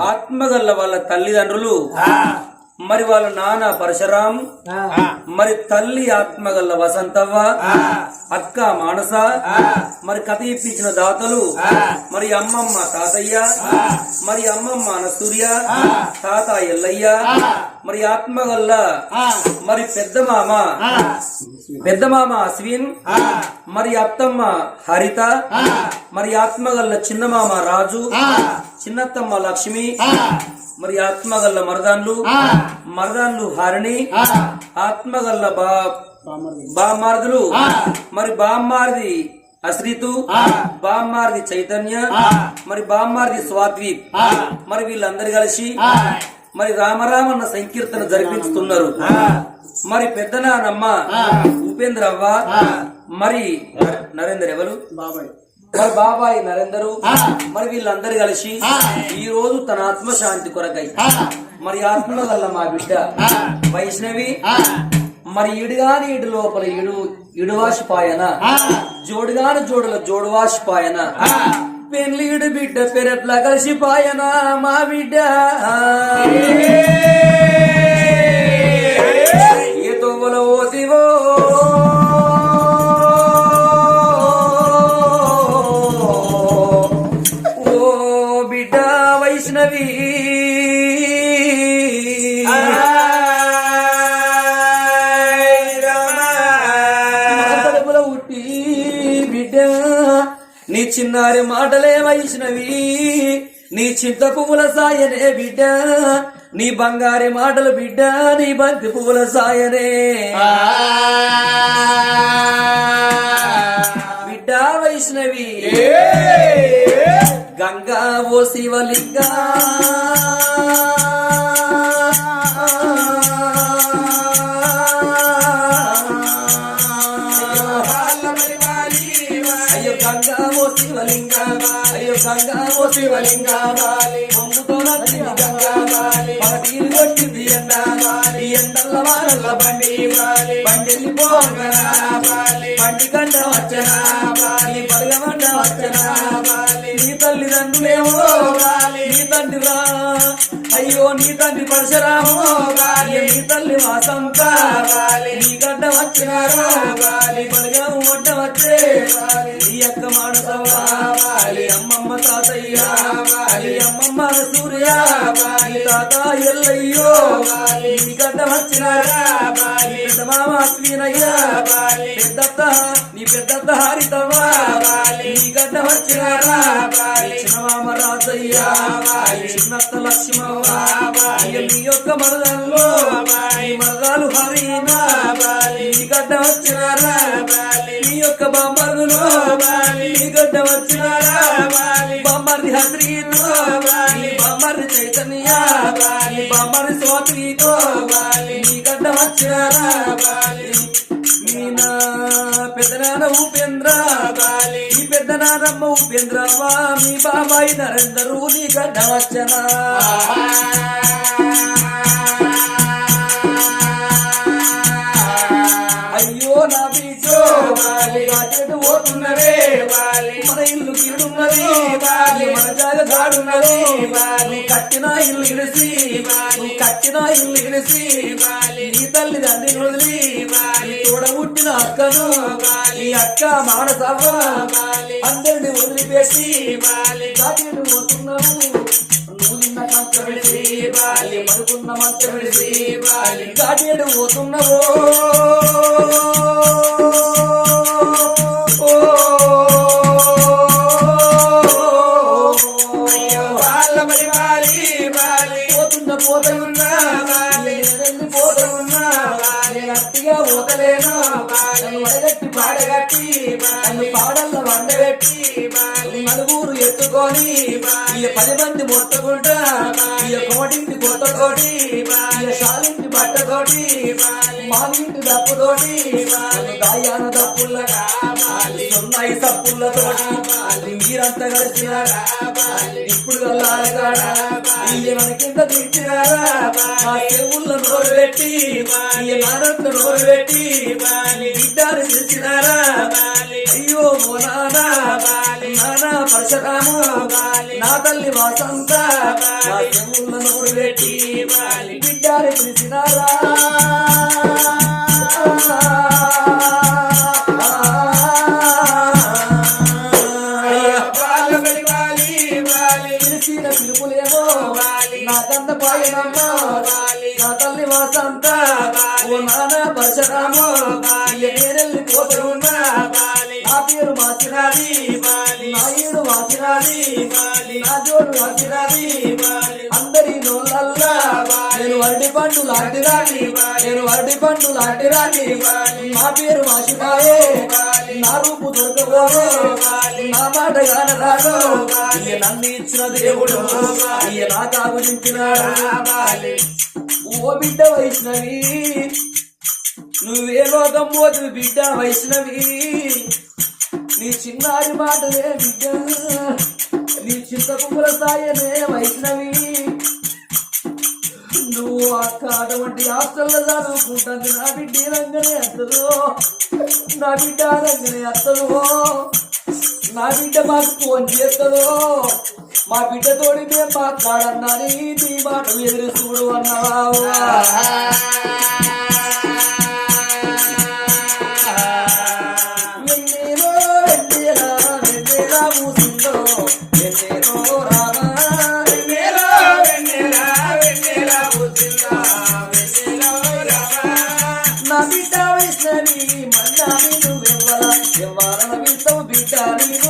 ఆత్మగల్ల వాళ్ళ తల్లిదండ్రులు. మరి వాళ్ళ నాన్న పరశురాం. మరి తల్లి ఆత్మగల్ల వసంతవ్వ. అక్క మానస. మరి కథ ఇప్పించిన దాతలు. మరి అమ్మమ్మ తాతయ్య. మరి అమ్మమ్మ అనసూర్య తాత ఎల్లయ్య. మరి ఆత్మగల్ల. మరి పెద్ద మామ. పెద్ద మామ అశ్విన్. మరి అత్తమ్మ హరిత. మరి ఆత్మగల్ల చిన్న మామ రాజు చిన్నత్తమ్మ లక్ష్మి మరి ఆత్మగల్ల మరదాన్లు మరదాన్లు హరిణి ఆత్మగల్ల బా బామ్మార్దులు మరి బామ్మార్ది అశ్రితు బామ్మార్ది చైతన్య మరి బామ్మార్ది స్వాత్విక్ మరి వీళ్ళందరూ కలిసి మరి రామరామన్న సంకీర్తన జరిపించుతున్నారు మరి పెద్ద నానమ్మ ఉపేంద్ర అవ్వ మరి నరేందర్ ఎవరు? బాబాయ్. మరి బాబాయ్ నరేందరు మరి వీళ్ళందరూ కలిసి ఈ రోజు తన ఆత్మశాంతి కొరకై మరి ఆత్మ వల్ల మా బిడ్డ వైష్ణవి మరి ఇడుగాని ఇడు లోపల ఇడు ఇడువాసి పాయన జోడుగాని జోడుల జోడువాసి పాయన పెళ్ళిడు బిడ్డ పెరట్ల కలిసి పాయన మా బిడ్డ. నీ చిన్నారి మాటలే వైష్ణవి నీ చింత పువ్వుల సాయనే బిడ్డ. నీ బంగారి మాటలు బిడ్డ నీ బంతి పువ్వుల సాయనే. బిడ్డ వైష్ణవి గంగా ఓ శివలింగా. ఓ శివలింగా పొంగుతో నచ్చింది గంగా మన తీరు కొట్టింది ఎండ ఈ ఎండల్ల వారల్ల బండి బండి పోగరా బండి గంట వచ్చనా నీ పడగమంట వచ్చనా నీ తల్లిదండ్రులేమో నీ తండ్రి రా. అయ్యో నీ తండ్రి పరశురామో నీ తల్లి వాసంత నీ గడ్డ వచ్చినారా నీ పడగము వంట వచ్చే నీ యొక్క మానసవ్వా అమ్మమ్మ తాతయ్య నీ అమ్మమ్మ సూర్య నీ తాత ఎల్లయ్యో నీ గడ్డ వచ్చినారా నీ మామ అశ్వినయ్యా పెద్దత్త నీ పెద్దత్త హరితవా నీ గడ్డ వచ్చినారా చిన్న మామ రాజయ్య చిన్నత్త లక్ష్మవ్వ నీ యొక్క మరదల్లో మరదాలు హరినా నీ గడ్డ వచ్చినారా నీ యొక్క బామ్మరులో నీ గడ్డ వచ్చినారా బామ్మర్ది హస్రీలో నీ చైతన్య నీ బామ్మర్ది స్వాతితో నీ గడ్డ వచ్చినారా మీనా పెద్దనాన్న ఉపేంద్ర ఈ పెద్ద నానమ్మ ఉపేంద్రవ్వ మీ బాబాయి నరేందరు నీ గడ్డ వచ్చనా. అయ్యో నా బీచో అటు పోతున్నవే మన ఇల్లు కీడున్నది మన జాగ దాడున్నది నువ్వు కట్టిన ఇల్లు ఇడిసి నువ్వు కట్టిన ఇల్లు ఇడిసి నీ తల్లి తండ్రి వదిలి నీ తోడ పుట్టిన అక్కను నీ అక్క మానసవ్వ అందరిని వదిలిపేసి కాకిని పోతున్నావు. నువ్వు నిన్న కంచ పడుకున్న మంచ కాటేడు పోతున్నావో. పోతున్న పోత ఉన్నా నేను పోత ఉన్నా నేను అట్టిగా పోతలేను నన్ను వడగట్టి పాడగట్టి నన్ను పాడల్ల వండగట్టి నలుగురు ఎత్తుకొని ఈ పది మంది మొత్తకుంటా ఈ కోటింటి కొత్త కోటి ఈ సాలింటి బట్ట కోటి మాలింటి దప్పుతోటి గాయాన దప్పుల్లగా ఉన్నాయి తప్పులతోటి మీరంతా కలిసినారా ఇప్పుడు వెళ్ళాలగాడా ఈయన కింద దించినారా మా దేవుళ్ళ నోరు పెట్టి ఈ నానంత నోరు పెట్టి బిడ్డని పిలిచినారా అయ్యో ఓ నానా నానా పరశురాము. నా తల్లి వాసంత నా చెవుల నోరు పెట్టి బిడ్డారి పిలిచినారా పిలుపులేమో? నా కంద పాయనమ్మా. నా తల్లి వాసంత. ఓ నాన్న పరశురాము. ఏరెల్లి పోతున్నా నా పేరు మార్చిరాది నా ఏడు మార్చిరాది నా జోడు మార్చిరాది అందరి నోళ్ళల్లా నేను వరటి పండు లాంటి రాని నేను వరటి పండు లాంటి రాని నా పేరు మాసిపాయే నా రూపు దొరకపోయే నా మాట గాన రాదు నన్ను ఇచ్చిన దేవుడు. ఇక నా కాగు నింపినాడు ఓ బిడ్డ వైష్ణవి నువ్వే లోకం పోతు బిడ్డ వైష్ణవి. చిన్నారి మాటలే బిడ్డ. నీ చిన్న కుమ్మల సాయనే వైష్ణవి. నువ్వు అక్క అటువంటి హాస్టల్లో చదువుకుంటుంది నా బిడ్డ రంగనే అత్తదో. నా బిడ్డ రంగనే అత్తదో. నా బిడ్డ మాకు ఫోన్ చేస్తుందో. మా బిడ్డతోడి మేము మాట్లాడన్నా నీ మాట ఎదురు చూడు అన్నావా. camino.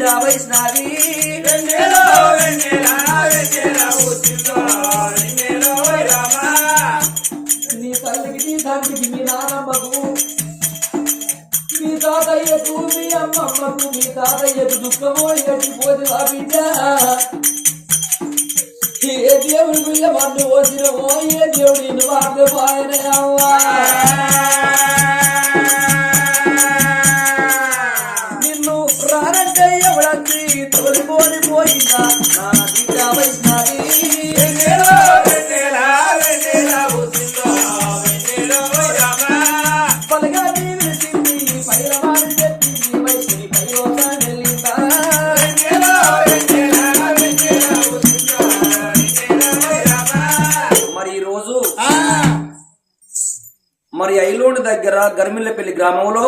బిడ్డ వైష్ణవి నీ తల్లికి నీ తండ్రికి మీ నాన్నమ్మకు మీ తాతయ్యకు మీ అమ్మమ్మకు మీ తాతయ్యకు దుఃఖమో గట్టిపోతే ఆ బిడ్డ ఏ దేవుడి పిల్ల మన్ను పోసినవో ఏ దేవుడి నిన్ను వాడితే పోయిందా? నా బిడ్డ వైష్ణవి మరి ఐలోని దగ్గర గర్మిల్లపల్లి గ్రామంలో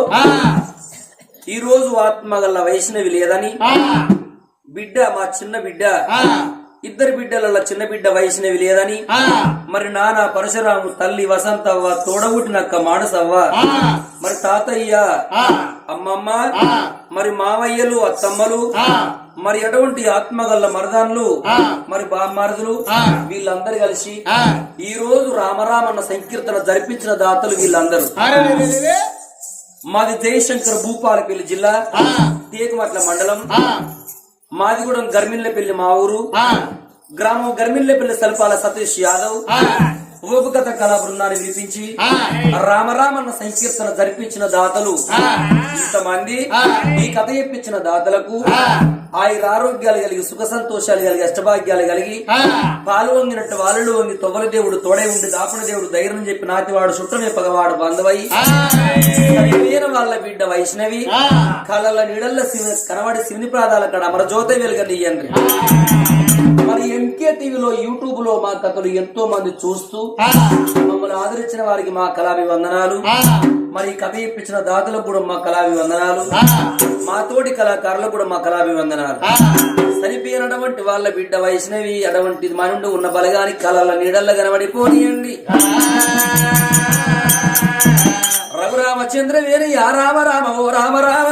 ఈ రోజు ఆత్మగల్ల వైష్ణవి లేదని బిడ్డ మా చిన్న బిడ్డ. ఇద్దరు బిడ్డల చిన్న బిడ్డ వైష్ణవి లేదని. మరి నాన్న పరశురాము తల్లి వసంతవ్వ తోడబుట్టినక్క మానసవ్వ. మరి తాతయ్య అమ్మమ్మ మరి మావయ్యలు అత్తమ్మలు మరి ఎటువంటి ఆత్మగల్ల మరదాన్లు మరి బామ్మరుదులు వీళ్ళందరూ కలిసి ఈ రోజు రామరామన్న సంకీర్తన జరిపించిన దాతలు వీళ్ళందరూ. మాది జయశంకర్ భూపాలపల్లి జిల్లా తేకమట్ల మండలం. మాదిగూడెం గర్మిల్లపల్లి మా ఊరు. గ్రామం గర్మిల్లపల్లి సల్పాల సతీష్ యాదవ్. ఉపగత కళా బృందాన్ని వినిపించి. రామరామన్న సంకీర్తన జరిపించిన దాతలు. ఇంతమంది. ఈ కథ చెప్పించిన దాతలకు. ఆయుర ఆరోగ్యాలు కలిగి సుఖ సంతోషాలు కలిగి అష్టభాగ్యాలు కలిగి. పాలు వంగినట్టు వాళ్ళు వంగి తొవ్వల దేవుడు తోడై ఉండి దాపున దేవుడు ధైర్యం చెప్పి నాతివాడు చుట్టమే పగవాడు బంధవై వాళ్ళ బిడ్డ వైష్ణవి ఆ. కళ్ళ నీడల్ల కనబడి శివుని ప్రాదాల కాడ అమర జ్యోత వెలుగనియండి మరి ఎంకే టీవీలో యూట్యూబ్లో మా కథలు ఎంతో మంది చూస్తూ. మమ్మల్ని ఆదరించిన వారికి మా కళాభివందనాలు. మరి కథ ఇప్పించిన దాతలకు కూడా మా కళాభివందనాలు. మా తోటి కళాకారులకు కూడా మా కళాభివందనాలు ఆ. చనిపోయినటువంటి వాళ్ళ బిడ్డ వైష్ణవి అటువంటి మా నుండి ఉన్న బలగాని కళల నీడల్ల కనబడిపోనియండి రఘురామచంద్ర వేరి యా రామ రామ ఓ రామ రామ